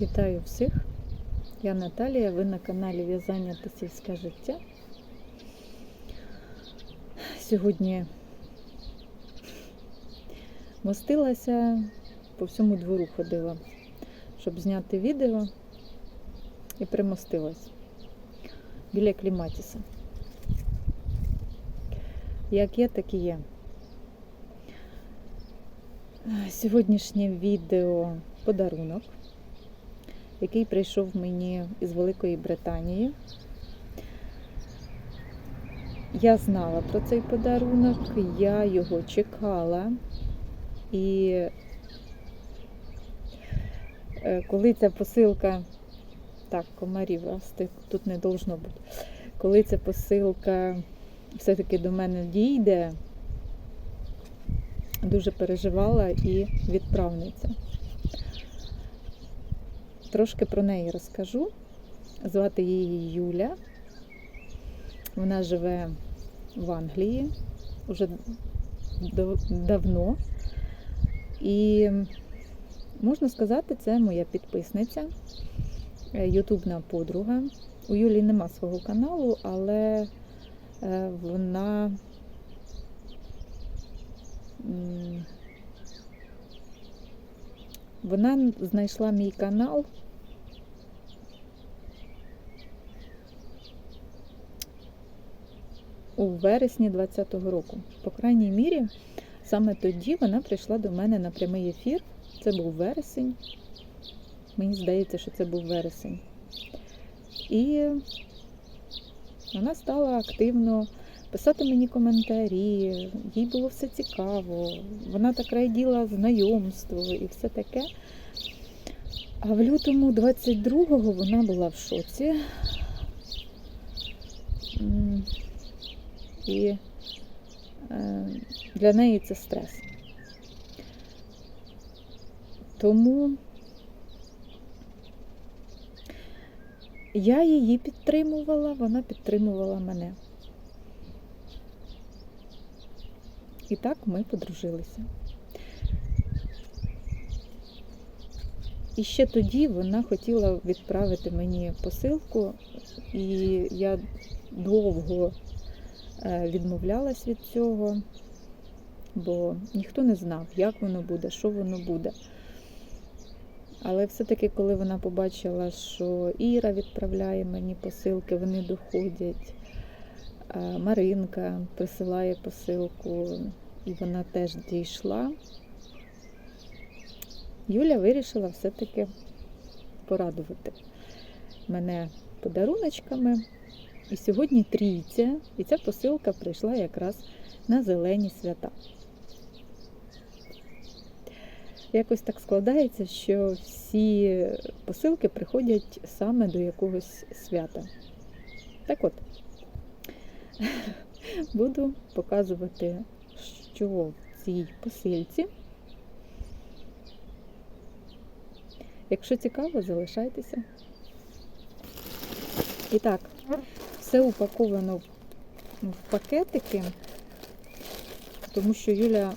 Вітаю всіх! Я Наталія, ви на каналі В'язання та сільське життя. Сьогодні мостилася, по всьому двору ходила, щоб зняти відео і примостилась біля кліматіса. Як є, так і є. Сьогоднішнє відео подарунок який прийшов мені із Великої Британії. Я знала про цей подарунок, я його чекала. І е, коли ця посилка, так, комарів тут не должно бути, коли ця посилка все-таки до мене дійде, дуже переживала і відправниця. Трошки про неї розкажу. Звати її Юля. Вона живе в Англії вже давно. І, можна сказати, це моя підписниця, ютубна подруга. У Юлі нема свого каналу, але е, вона вона знайшла мій канал у вересні 2020 року. По крайній мірі, саме тоді вона прийшла до мене на прямий ефір. Це був вересень. Мені здається, що це був вересень. І вона стала активно писати мені коментарі, їй було все цікаво. Вона так раділа знайомству і все таке. А в лютому 22-го вона була в шоці. І е, для неї це стрес. Тому я її підтримувала, вона підтримувала мене. І так ми подружилися. І ще тоді вона хотіла відправити мені посилку, і я довго е, відмовлялась від цього, бо ніхто не знав, як воно буде, що воно буде. Але все-таки, коли вона побачила, що Іра відправляє мені посилки, вони доходять. Маринка присилає посилку, і вона теж дійшла. Юля вирішила все-таки порадувати мене подаруночками. І сьогодні трійця, і ця посилка прийшла якраз на зелені свята. Якось так складається, що всі посилки приходять саме до якогось свята. Так от. буду показувати, що в цій посильці. Якщо цікаво, залишайтеся. І так, все упаковано в пакетики, тому що Юля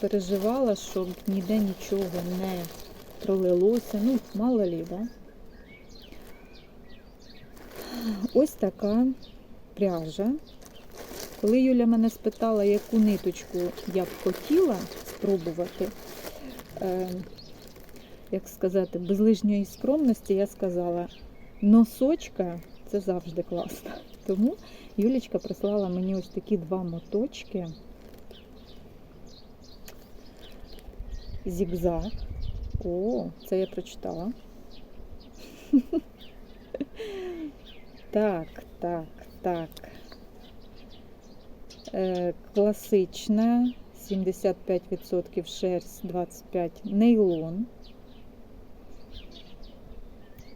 переживала, щоб ніде нічого не пролилося. Ну, мало лі, да? Ось така пряжа. Коли Юля мене спитала, яку ниточку я б хотіла спробувати, е, як сказати, без лижньої скромності, я сказала, носочка це завжди класно. Тому Юлічка прислала мені ось такі два моточки. Зігзаг. О, це я прочитала. Так, так, так. Е, класична, 75% шерсть, 25 нейлон.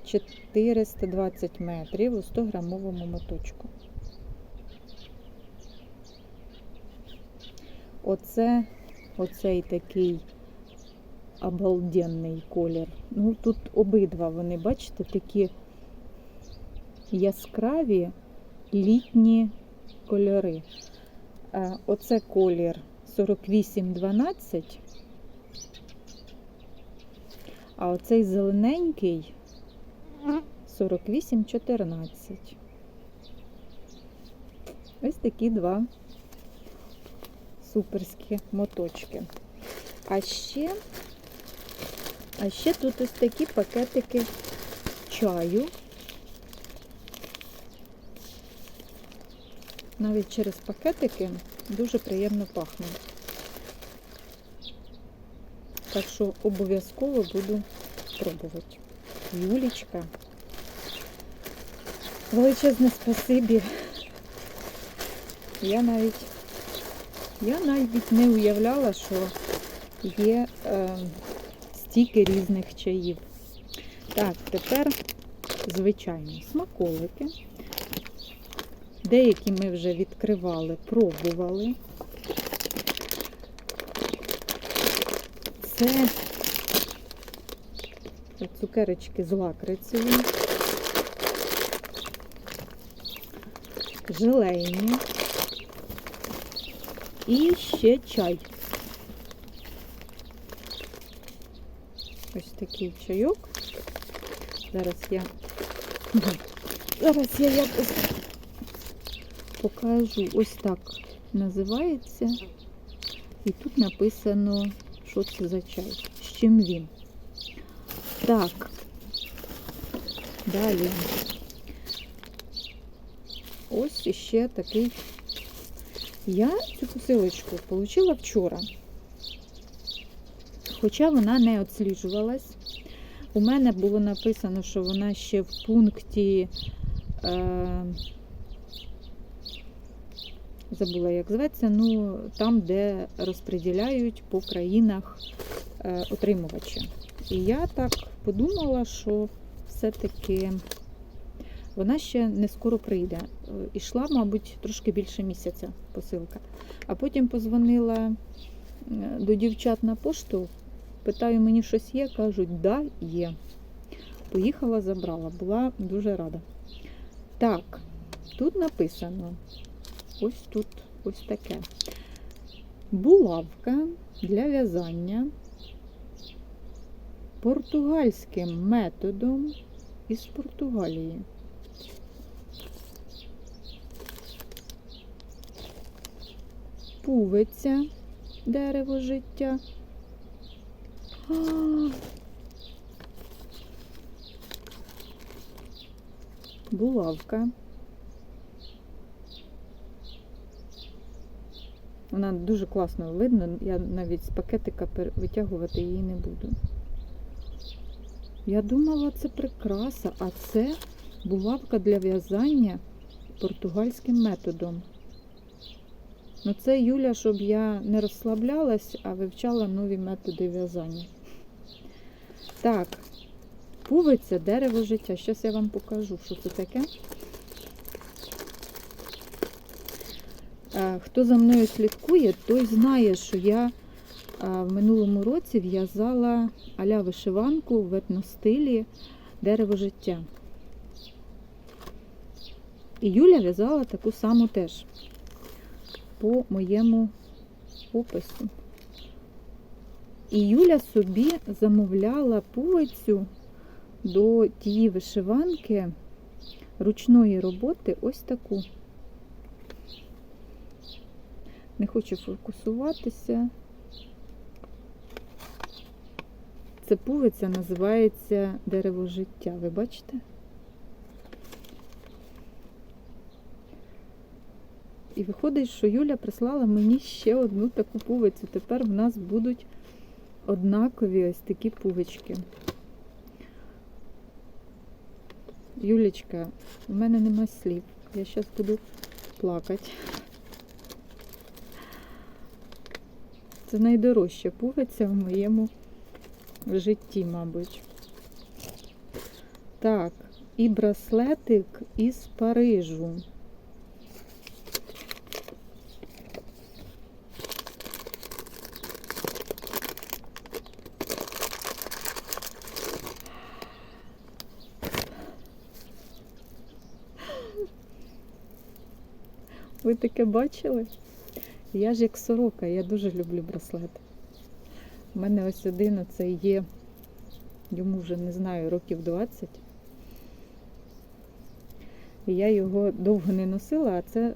420 метрів у 100 грамовому моточку. Оце оцей такий обалденний колір. Ну, тут обидва вони, бачите, такі яскраві літні кольори. Оце колір 4812, А оцей зелененький 48,14. Ось такі два суперські моточки. А ще, а ще тут ось такі пакетики чаю. Навіть через пакетики дуже приємно пахне. Так що обов'язково буду пробувати. Юлічка. Величезне спасибі. Я навіть, я навіть не уявляла, що є е, стільки різних чаїв. Так, тепер, звичайно, смаколики. Деякі ми вже відкривали, пробували. Це цукерочки з лакрицею, желейні і ще чай. Ось такий чайок. Зараз я зараз я якось покажу. Ось так називається. І тут написано, що це за чай, з чим він. Так. Далі. Ось іще такий. Я цю посилочку отримала вчора. Хоча вона не відсліджувалась. У мене було написано, що вона ще в пункті. Е, забула, як зветься, ну там, де розподіляють по країнах е, отримувача. І я так подумала, що все-таки вона ще не скоро прийде. Е, Ішла, мабуть, трошки більше місяця посилка. А потім позвонила е, до дівчат на пошту, питаю, мені щось є, кажуть, да, є. Поїхала, забрала, була дуже рада. Так, тут написано ось тут ось таке. Булавка для в'язання португальським методом із Португалії. Пувиця дерево життя. А! Булавка. Вона дуже класно видно, я навіть з пакетика витягувати її не буду. Я думала, це прикраса, а це булавка для в'язання португальським методом. Ну це Юля, щоб я не розслаблялась, а вивчала нові методи в'язання. Так, пувиця дерево життя. Зараз я вам покажу, що це таке. Хто за мною слідкує, той знає, що я е, в минулому році в'язала аля вишиванку в етностилі дерево життя. І Юля в'язала таку саму теж по моєму опису. І Юля собі замовляла пувицю до тієї вишиванки ручної роботи ось таку. Не хочу фокусуватися. Це пувиця називається дерево життя. Ви бачите? І виходить, що Юля прислала мені ще одну таку пувицю. Тепер в нас будуть однакові ось такі пувички. Юлічка, у мене нема слів. Я зараз буду плакати. Це найдорожча пувиця в моєму житті, мабуть. Так, і браслетик із Парижу. Ви таке бачили? Я ж як сорока, я дуже люблю браслети. У мене ось один оце є йому вже не знаю, років 20. І я його довго не носила, а це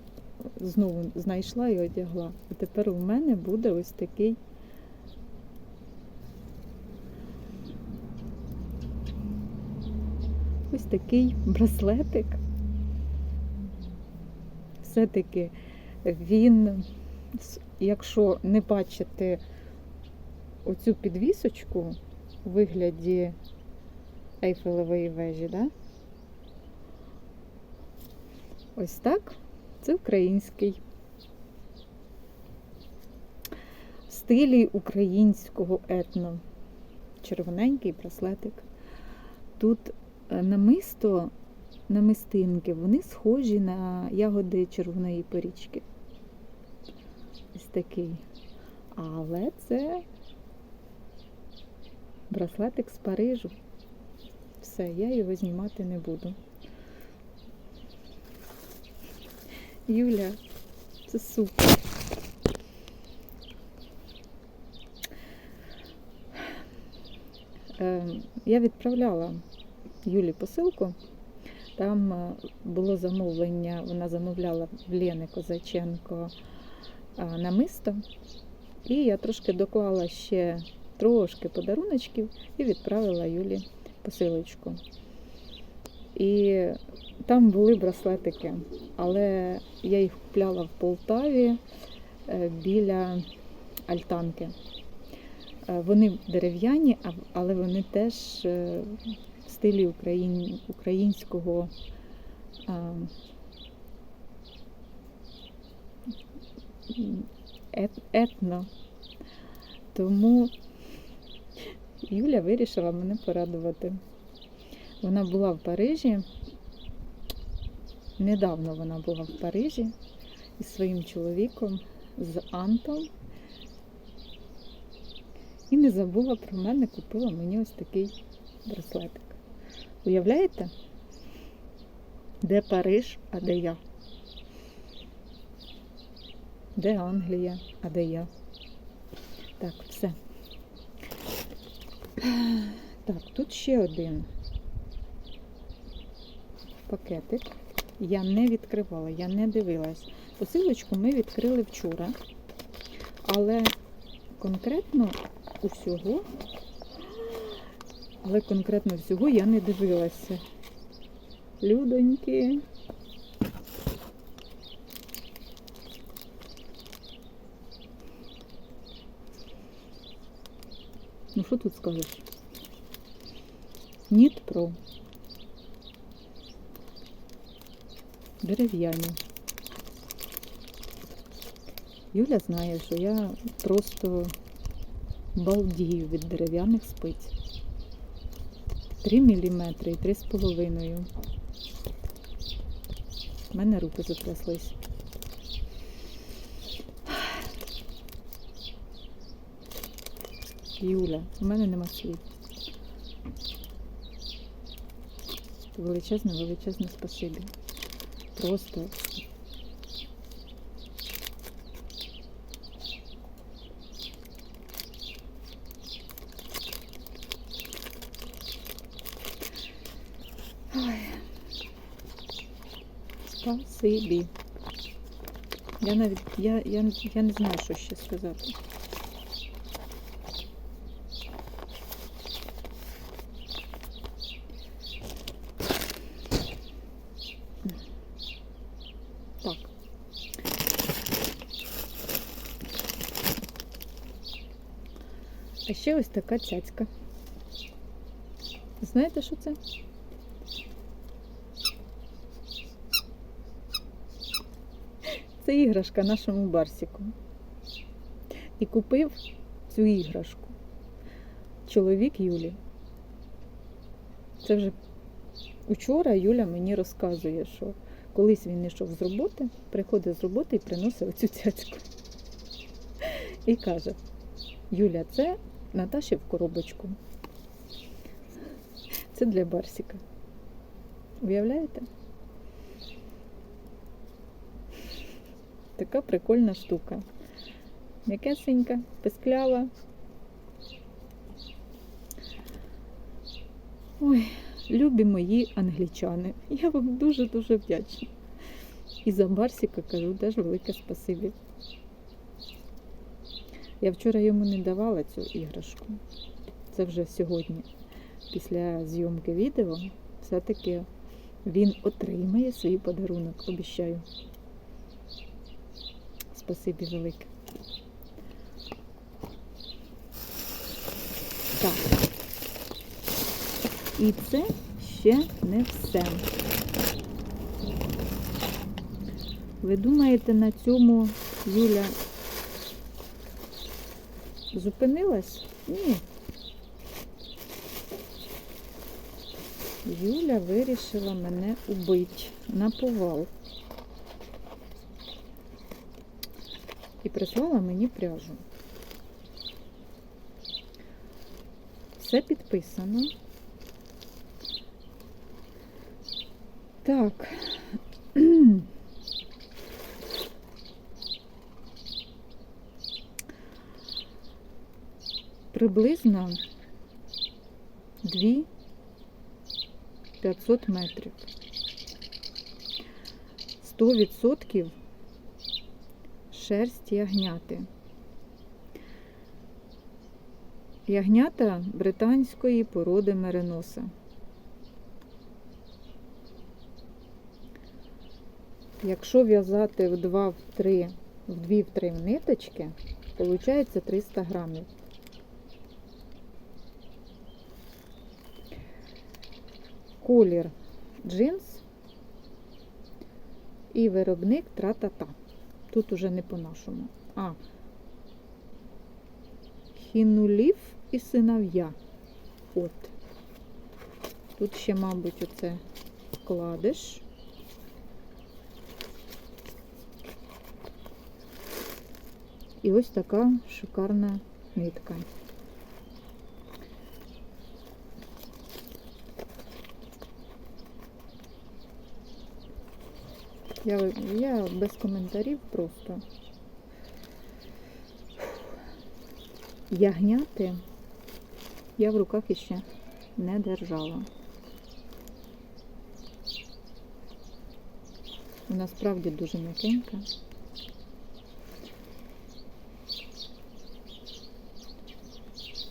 знову знайшла і одягла. І тепер у мене буде ось такий ось такий браслетик. Все-таки він, якщо не бачити оцю підвісочку у вигляді Ейфелевої вежі, да? ось так, це український. В стилі українського етно. Червоненький браслетик. Тут е, намисто, намистинки, вони схожі на ягоди червоної порічки. Такий. Але це браслетик з Парижу. Все, я його знімати не буду. Юля, це супер. Е, Я відправляла Юлі посилку. Там е, було замовлення, вона замовляла в Лени Козаченко намисто. І я трошки доклала ще трошки подаруночків і відправила Юлі посилочку. І там були браслетики, але я їх купляла в Полтаві е, біля альтанки. Е, Вони дерев'яні, але вони теж е, в стилі українського а, ет- етно. Тому Юля вирішила мене порадувати. Вона була в Парижі. Недавно вона була в Парижі із своїм чоловіком, з Антом. І не забула про мене, купила мені ось такий браслетик. Уявляєте? Де Париж, а де я? Де Англія, а де я? Так, все. Так, тут ще один пакетик. Я не відкривала, я не дивилась. Посилочку ми відкрили вчора, але конкретно усього, але конкретно всього я не дивилася. Людоньки. Ну що тут скажеш? Ніт про. Дерев'яні. Юля знає, що я просто балдію від дерев'яних спиць. 3 мм і 3,5. У мене руки затряслись. Юля, у мене нема слів. Величезне, величезне спасибі. Просто. Спасибі. Я навіть я, я, я не знаю, що ще сказати. Так. А ще ось така цяцька. Знаєте, що це? Це іграшка нашому барсіку. І купив цю іграшку. Чоловік Юлі. Це вже учора Юля мені розказує, що колись він йшов з роботи, приходить з роботи і приносить оцю цяцьку. І каже: Юля, це Наташі в коробочку. Це для Барсіка. Уявляєте? Така прикольна штука. М'якесенька, писклява. Ой, любі мої англічани. Я вам дуже-дуже вдячна. І за Барсіка кажу теж велике спасибі. Я вчора йому не давала цю іграшку. Це вже сьогодні. Після зйомки відео все-таки він отримає свій подарунок, обіщаю. Спасибі велике. Так. І це ще не все. Ви думаєте, на цьому Юля зупинилась? Ні. Юля вирішила мене убити на повал. І прислала мені пряжу. Все підписано. Так. Приблизно 2 500 метрів. 100% шерсть ягняти. Ягнята британської породи мериноса. Якщо в'язати в 2 в 3, в 2 в 3 ниточки, виходить 300 грамів. Колір джинс і виробник тра-та-та. Тут уже не по-нашому. А, хінулів і синов'я. От. Тут ще, мабуть, оце кладеш. І ось така шикарна нитка. Я, я без коментарів просто. Ягняти я в руках іще не держала. Вона справді дуже м'якенька.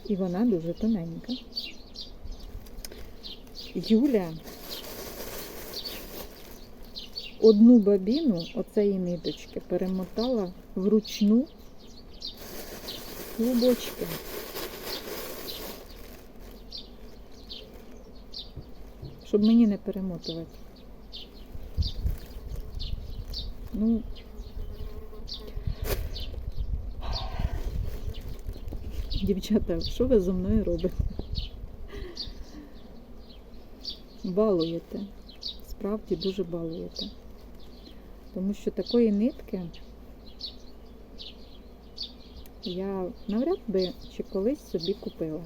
І вона дуже тоненька. Юля одну бабіну оцеї ниточки перемотала вручну клубочки. Щоб мені не перемотувати. Ну, дівчата, що ви зі мною робите? Балуєте. Справді дуже балуєте. Тому що такої нитки я навряд би чи колись собі купила.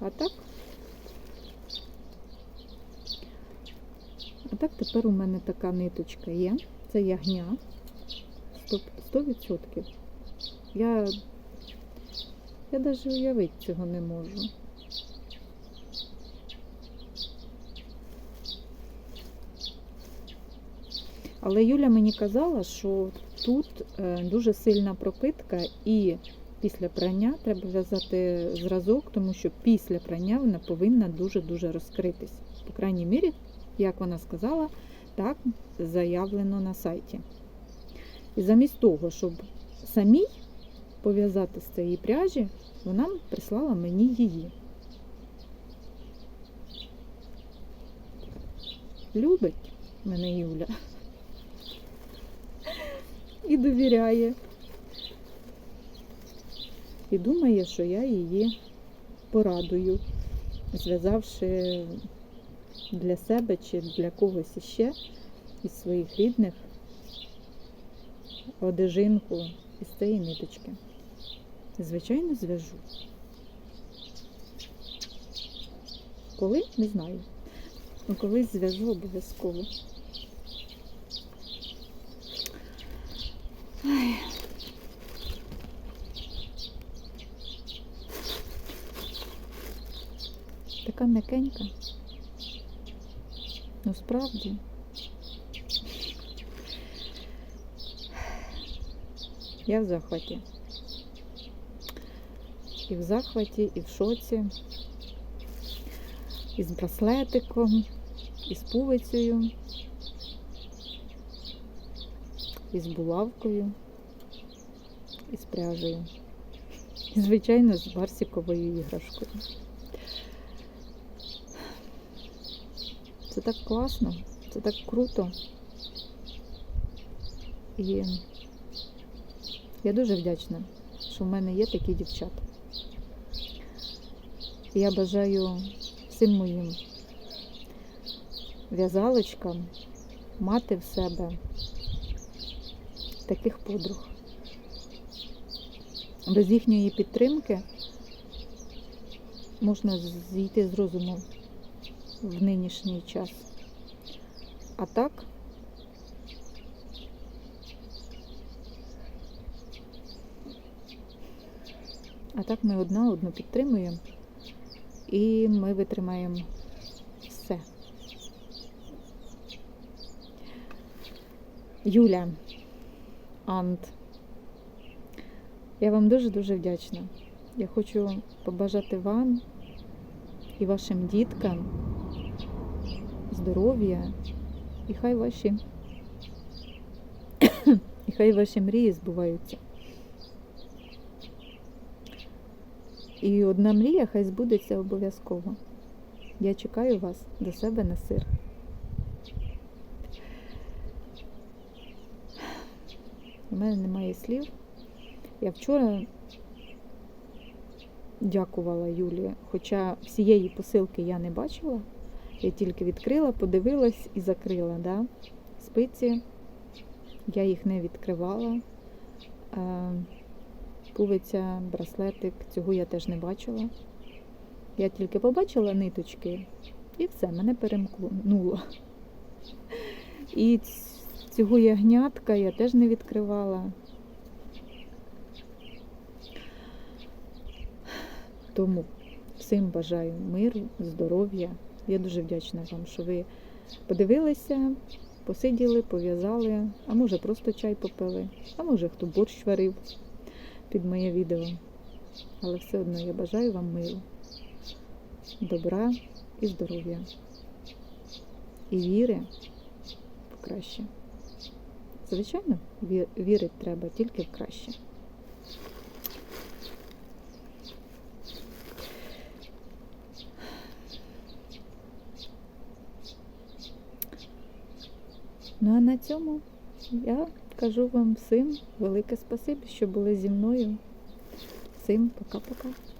А так, а так тепер у мене така ниточка є. Це ягня 100%. Я, я навіть уявити цього не можу. Але Юля мені казала, що тут е, дуже сильна пропитка і після прання треба в'язати зразок, тому що після прання вона повинна дуже-дуже розкритись. По крайній мірі, як вона сказала, так заявлено на сайті. І замість того, щоб самій пов'язати з цієї пряжі, вона прислала мені її. Любить мене Юля і довіряє. І думає, що я її порадую, зв'язавши для себе чи для когось іще із своїх рідних одежинку із цієї ниточки. Звичайно, зв'яжу. Коли? Не знаю. Колись зв'яжу обов'язково. Така м'якенька. Ну, справді. Я в захваті. І в захваті, і в шоці, і з браслетиком, і з пувицею, і з булавкою, і з пряжею. І, звичайно, з барсіковою іграшкою. Це так класно, це так круто. І я дуже вдячна, що в мене є такі дівчата. Я бажаю всім моїм в'язалочкам мати в себе таких подруг. Без їхньої підтримки можна зійти з розуму в нинішній час. А так, а так ми одна одну підтримуємо і ми витримаємо все. Юля, Ант, я вам дуже-дуже вдячна. Я хочу побажати вам і вашим діткам здоров'я, і хай ваші і хай ваші мрії збуваються. І одна мрія хай збудеться обов'язково. Я чекаю вас до себе на сир. У мене немає слів. Я вчора дякувала Юлі, хоча всієї посилки я не бачила. Я тільки відкрила, подивилась і закрила. Да? Спиці, я їх не відкривала. Е, Пувиця, браслетик, цього я теж не бачила. Я тільки побачила ниточки і все, мене перемкнуло. І цього ягнятка я теж не відкривала. Тому всім бажаю миру, здоров'я. Я дуже вдячна вам, що ви подивилися, посиділи, пов'язали, а може просто чай попили, а може хто борщ варив під моє відео. Але все одно я бажаю вам миру, добра і здоров'я. І віри в краще. Звичайно, вірити треба тільки в краще. Ну а на цьому я кажу вам всім велике спасибі, що були зі мною. Всім пока-пока.